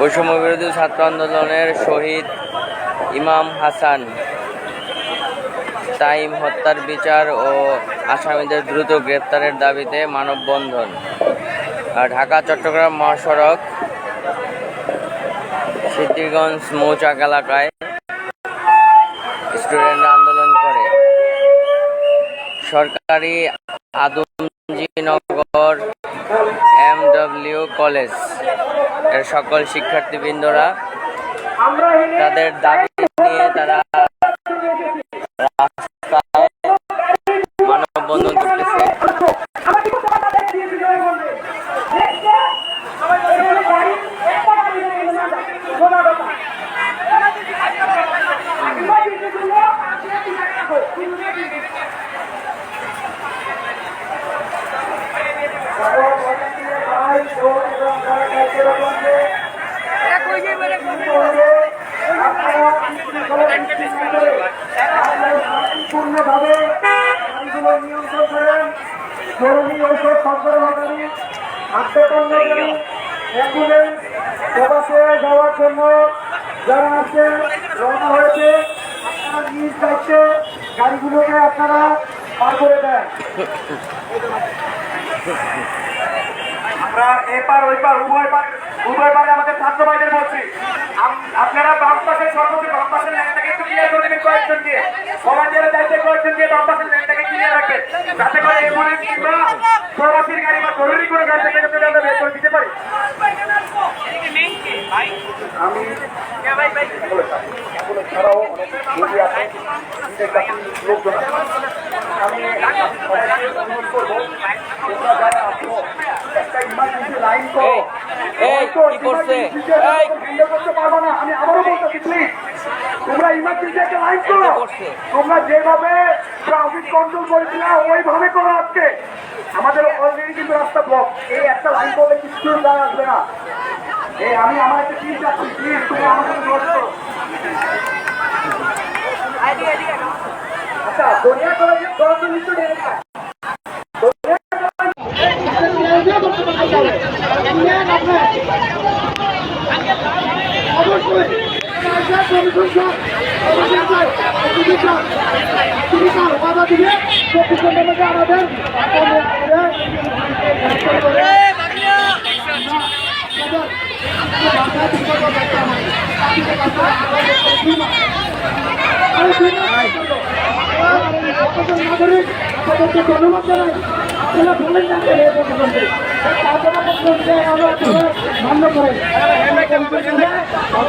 বৈষম্য বিরোধী ছাত্র আন্দোলনের শহীদ ইমাম হাসান। তাইম হত্যার বিচার ও আসামিদের দ্রুত গ্রেপ্তারের দাবিতে মানববন্ধন। ঢাকা, চট্টগ্রাম মহাসড়ক সিদ্ধিরগঞ্জ মৌচাক এলাকায় স্টুডেন্টরা আন্দোলন করে। সরকারি আদমজিনগর কলেজ। এর সকল শিক্ষার্থীবৃন্দরা তাদের দাবি নিয়ে তারা সম্পূর্ণভাবে গাড়িগুলো নিয়ন্ত্রণ করেন। জরুরি ঔষধ সরবরাহকারী খাদ্যপণ্যকারী অ্যাম্বুলেন্স প্রবাসে যাওয়ার জন্য যারা আছেন রওনা হয়েছে গাড়িগুলোকে আপনারা পার করে দেন। আমরা এপার ওই পার উভয় পার উভয় পারে আমাদের ছাত্র ভাইদের বলছি। আপনারা বাম পাশে সর্বোচ্চ বাম পাশের লাইনটাকে একটু ক্লিয়ার করে দেবেন কয়েকজন দিয়ে সবাই যারা দায়িত্বে কয়েকজন দিয়ে বাম পাশের লাইনটাকে ক্লিয়ার রাখবেন। যাতে করে অ্যাম্বুলেন্স কিংবা প্রবাসীর গাড়ি বা জরুরি কোনো গাড়ি থেকে যাতে আমরা বের করে দিতে পারি। আমি ছাড়াও অনেক লোকজন আছে আমি সবাইকে অনুরোধ করব তোমরা যারা আছো একটা ইমার্জেন্সি লাইন করো এই, এই, হয়তো কি করছে? emergency এই। handle করতে পারব না। আমি আবারও বলতেছি প্লিজ তোমরা ইমার্জেন্সি একটা লাইন করো। তোমরা যেভাবে ট্রাফিক কন্ট্রোল করেছিল ওইভাবে করো আজকে। আমাদের অলরেডি কিন্তু রাস্তা ব্লক এই একটা লাইন করলে কিছু দাঁড়া আসবে না। এই আমি আমার একটা টিম যাচ্ছি প্লিজ তোমরা আমার সাথে যোগাযোগ করো। আচ্ছা দরিয়া কলেজের দশ মিনিট তো নিয়ে নেয়। নাগরিক তাদেরকে ধন্যবাদ জানাই আপনারা বলেন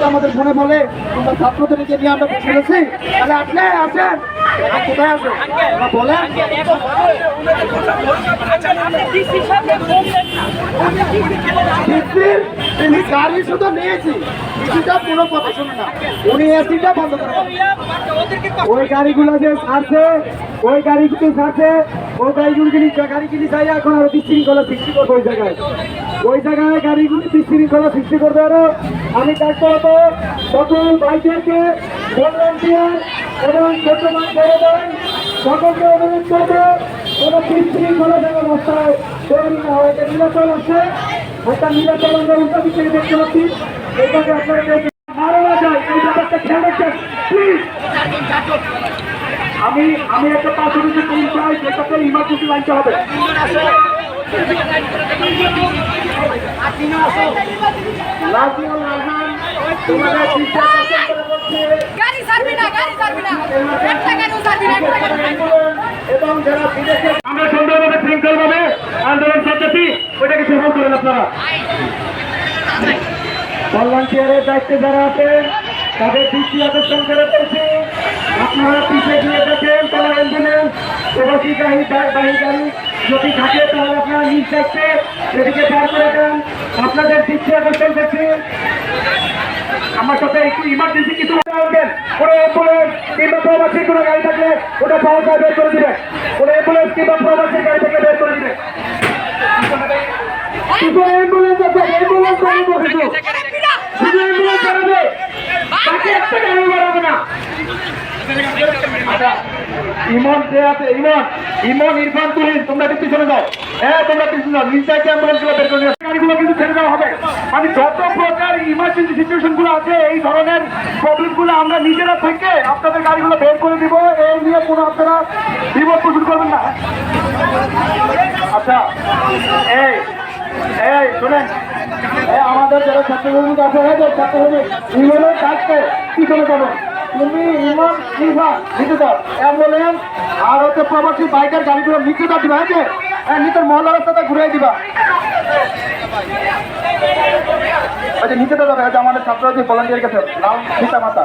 আমাদের মনে বলে তোমরা ছাত্রদেরকে নিয়ে আমরা শুনেছি তাহলে আপনি আর কোথায় গাড়ি কথা উনি। ওই গাড়িগুলো যে ছাড়ছে, ওই গাড়িগুলি ছাড়ছে গাড়িগুলি গাড়িগুলি চাই এখন আরও বিশৃঙ্খলা সৃষ্টি করবে ওই জায়গায়। ওই জায়গায় গাড়িগুলি বিশৃঙ্খলা সৃষ্টি করবে আরও। আমি ডাক্তার হব। সকল ভাইদেরকে ভলান্টিয়ার এবং ছোট মান বড় ভাই, সকলকে অনুরোধ করব, কোনো বিশৃঙ্খলা যেন রাস্তায় তৈরি না হয়। এটা নিরাচল আছে। একটা নিরাচল আমরা উল্টা দিকে দেখতে পাচ্ছি। এইভাবে আপনারা। মারা যায় এই ব্যাপারটা খেয়াল রাখবেন। প্লিজ। আমি আমি একটা পাঁচ মিনিটের টিম চাই যেটাতে ইমার্জেন্সি লাইনটা হবে। আমরা সুন্দরভাবে শৃঙ্খলভাবে আন্দোলন করতেছি ওইটাকে সফল করেন আপনারা। ভলান্টিয়ারের দায়িত্বে যারা আছেন তাদের দৃষ্টি আকর্ষণ করে বলছি আপনারা পিছিয়ে গিয়ে দেখেন তারা অ্যাম্বুলেন্স প্রবাসী গাড়ি বাহী গাড়ি যদি থাকে তাহলে আপনারা নিজ দায়িত্বে সেদিকে পার করে দেন। আপনাদের দৃষ্টি আকর্ষণ করছি। আমার সাথে একটু ইমার্জেন্সি কিছু বলবেন কোনো অ্যাম্বুলেন্স কিংবা প্রবাসী কোনো গাড়ি থাকলে ওটা পাওয়া যায় বের করে দিবে। কোনো অ্যাম্বুলেন্স কিংবা প্রবাসী গাড়ি থেকে বের করে দিবে। শুধু অ্যাম্বুলেন্স আছে অ্যাম্বুলেন্স অ্যাম্বুলেন্স চালাবে বাকি একটা গাড়ি বাড়াবে না আচ্ছা, ইমন যে আছে, ইমন ইমন ইরফান তুহিন, তোমরা একটু পিছনে যাও। হ্যাঁ তোমরা পিছনে যাও অ্যাম্বুলেন্সগুলো বের করে। গাড়িগুলো কিন্তু ছেড়ে দেওয়া হবে। মানে যত প্রকার ইমার্জেন্সি আছে, এই ধরনের প্রবলেমগুলো আমরা নিজেরা থেকে আপনাদের গাড়িগুলো বের করে দিব। এই নিয়ে কোনো আপনারা বিপদ পোষণ করবেন না। আচ্ছা এই এই, শুনেন। আমাদের যারা ছাত্রশ্রমিক আছে ছাত্রশ্রমিক ইমেলের কাজকে কি করে যাবেন। তুমি ইমান ইমান নিতে দাও অ্যাম্বুলেন্স, আর হচ্ছে প্রবাসী বাইকের গাড়িগুলো নিচে দাও দিবা হ্যাঁ হ্যাঁ নিচের মহল্লা রাস্তাটা ঘুরে দিবা। আচ্ছা নিচে দাও আমাদের ছাত্র আছে ভলান্টিয়ার কাছে লাল সীতা মাতা